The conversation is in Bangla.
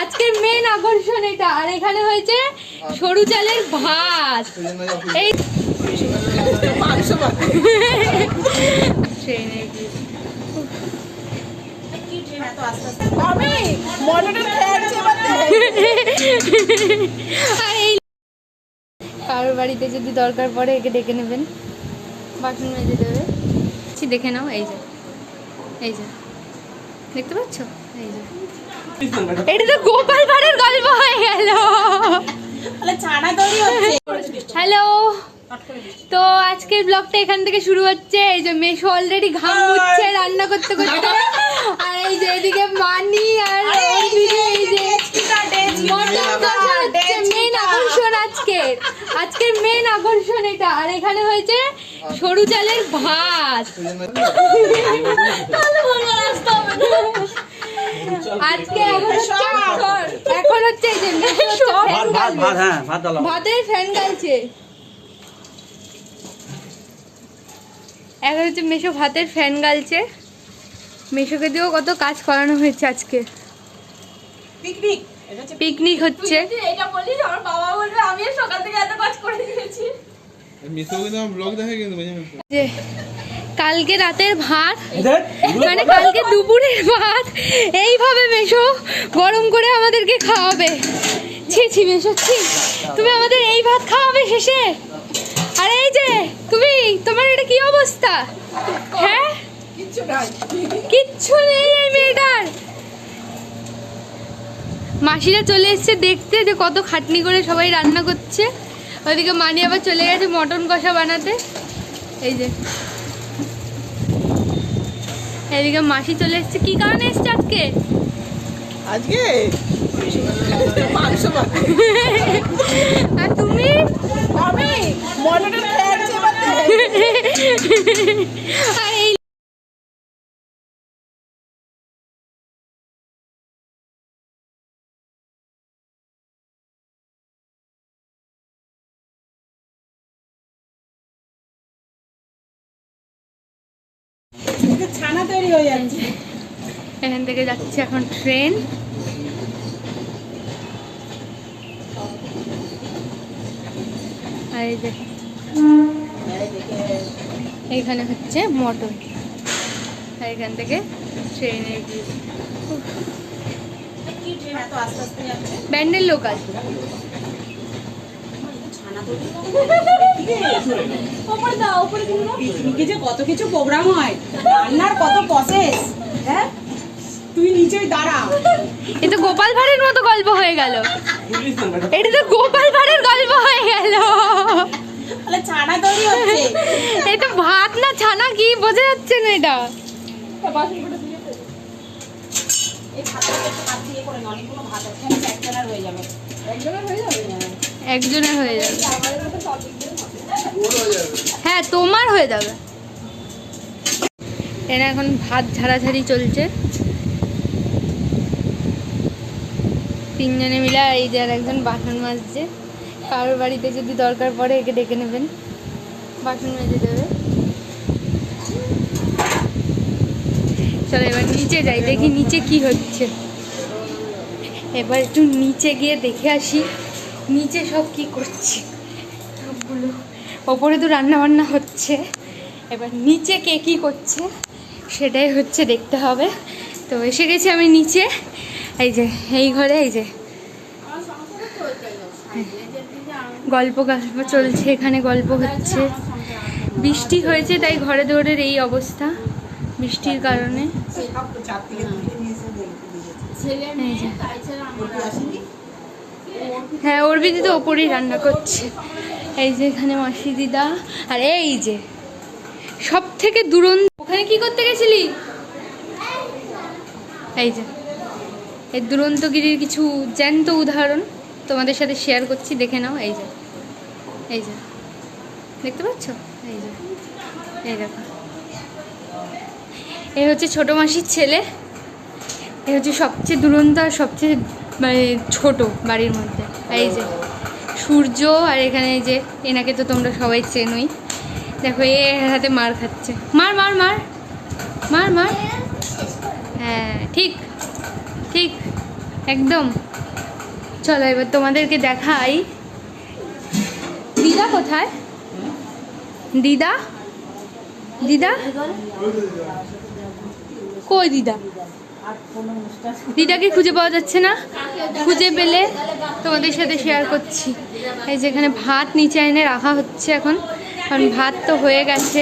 আজকের মেন আকর্ষণ এটা। আর এখানে হয়েছে সরু চালের ভাত। এই কারোর বাড়িতে যদি দরকার পড়ে, একে ডেকে নেবেন। বাসন মেজে দেবে। দেখে নাও, এই যে। এই যে। দেখতে পাচ্ছ? এই যে। এটা তো গোপাল ভাড়ের গল্প হয়ে গেল। হ্যালো। তো আজকের ব্লগটা এখান থেকে শুরু হচ্ছে। এই যে মেশো অলরেডি ঘাম মুছছে রান্না করতে করতে। আর। এই যে এদিকে মানি আর এই যে মেন আকর্ষণ আজকের। আজকের মেন আকর্ষণ এটা। আর এখানে হয়েছে সরু চালের ভাত। আজকে এখন হচ্ছে এখন হচ্ছে এই যে মেশো ভাত ভাত ভাত হ্যাঁ ভাত ভাতের ফ্যান গালছে এখন হচ্ছে মেশো ভাতের ফ্যান গালছে মেশোকে দিয়েও কত কাজ করানো হয়েছে আজকে। পিকনিক হচ্ছে পিকনিক। হচ্ছে। এটা বললি আমার বাবা বলবে আমি সকাল থেকে এত কাজ করে দিয়েছি। মিশো কিন্তু আমার ব্লগ দেখে কিন্তু বুঝে না যে কালকে রাতের ভাত মানে কালকে দুপুরের ভাত এইভাবে মেশো গরম করে আমাদেরকে খাওয়াবে। ছি ছি মেশো ছি। তুমি আমাদের এই ভাত খাওয়াবে শেষে? আর এই যে তুমি তোমার এটা কি অবস্থা? হ্যাঁ? কিচ্ছু নেই। এই মেয়েটার। মাসিরা চলে এসেছে দেখতে যে কত খাটনি করে সবাই রান্না করছে। ওইদিকে মানি আবার চলে গেছে মটন কষা বানাতে। এই যে। এদিকে মাসি চলে এসছে। কি কারণে এসছে আজকে? আজকে? মাংস আর তুমি? আমি ছানা তৈরি হয়ে যাচ্ছে। এখান থেকে যাচ্ছে এখন ট্রেন। আর এই যে এইখানে হচ্ছে মটন আর এখান থেকে ট্রেনে গিয়ে। কি ট্রেন এত আস্তে আস্তে যাচ্ছে? ব্যান্ডেল লোকাল ছানা তৈরি ওপরে দাও ওপরে দিন পিকনিকে যে কত কিছু প্রোগ্রাম হয় রান্নার কত প্রসেস হ্যাঁ? তুই নিচেই দাঁড়া। এ তো গোপাল ভাঁড়ের মতো গল্প হয়ে গেল। এটা তো গোপাল ভাঁড়ের গল্প হয়ে গেল। ছানা তৈরি হচ্ছে। এই তো ভাত না ছানা কি? বোঝা যাচ্ছে না এটা। এই ভাতটা একটু হাত দিয়ে করে না অনেকগুলো ভাত আছে একজনের হয়ে যাবে। একজনের হয়ে যাবে একজনের হয়ে যাবে। হ্যাঁ তোমার হয়ে যাবে। এরা এখন ভাত ঝাড়াঝাড়ি চলছে। তিনজনে মিলে এই যে আর একজন বাসন মাজছে। কারোর বাড়িতে যদি দরকার পড়ে একে ডেকে নেবেন। বাসন মেজে দেবে। চলো এবার নিচে যাই, দেখি নিচে কি হচ্ছে। এবার একটু নিচে গিয়ে দেখে আসি, নিচে সব কি করছে। সবগুলো ওপরে তো রান্না বান্না হচ্ছে। এবার নিচে কে কি করছে, সেটাই হচ্ছে দেখতে হবে। তো এসে গেছি আমি নিচে। এই যে, এই ঘরে, এই যে। গল্প গল্প চলছে, এখানে গল্প হচ্ছে। বৃষ্টি হয়েছে, তাই ঘরে দৌড়ের এই অবস্থা। বৃষ্টির কারণে। হ্যাঁ ওর বিদি তো ওপরেই রান্না করছে। এই যে এখানে মাসি দিদা আর এই যে সব থেকে দুরন্ত ওখানে কি করতে গেছিলি? এই যে এই দুরন্তগিরির কিছু জ্যান্ত উদাহরণ তোমাদের সাথে শেয়ার করছি দেখে নাও এই যে এই যে দেখতে পাচ্ছ? এই যে এই দেখো। এই হচ্ছে ছোট মাসির ছেলে। এ হচ্ছে সবচেয়ে দুরন্ত আর সবচেয়ে মানে ছোট বাড়ির মধ্যে। এই যে, সূর্য আর এখানে যে, এনাকে তো তোমরা সবাই চেনোই। দেখো, এ হাতে মার খাচ্ছে। মার মার মার। মার মার। হ্যাঁ ঠিক ঠিক, একদম। চলো, এবার তোমাদেরকে দেখাই। দিদা কোথায়? দিদা? দিদা? কই দিদা? দিদাকে খুঁজে পাওয়া যাচ্ছে না। খুঁজে পেলে তোমাদের সাথে শেয়ার করছি। এই যেখানে ভাত নিচে এনে রাখা হচ্ছে এখন। কারণ ভাত তো হয়ে গেছে।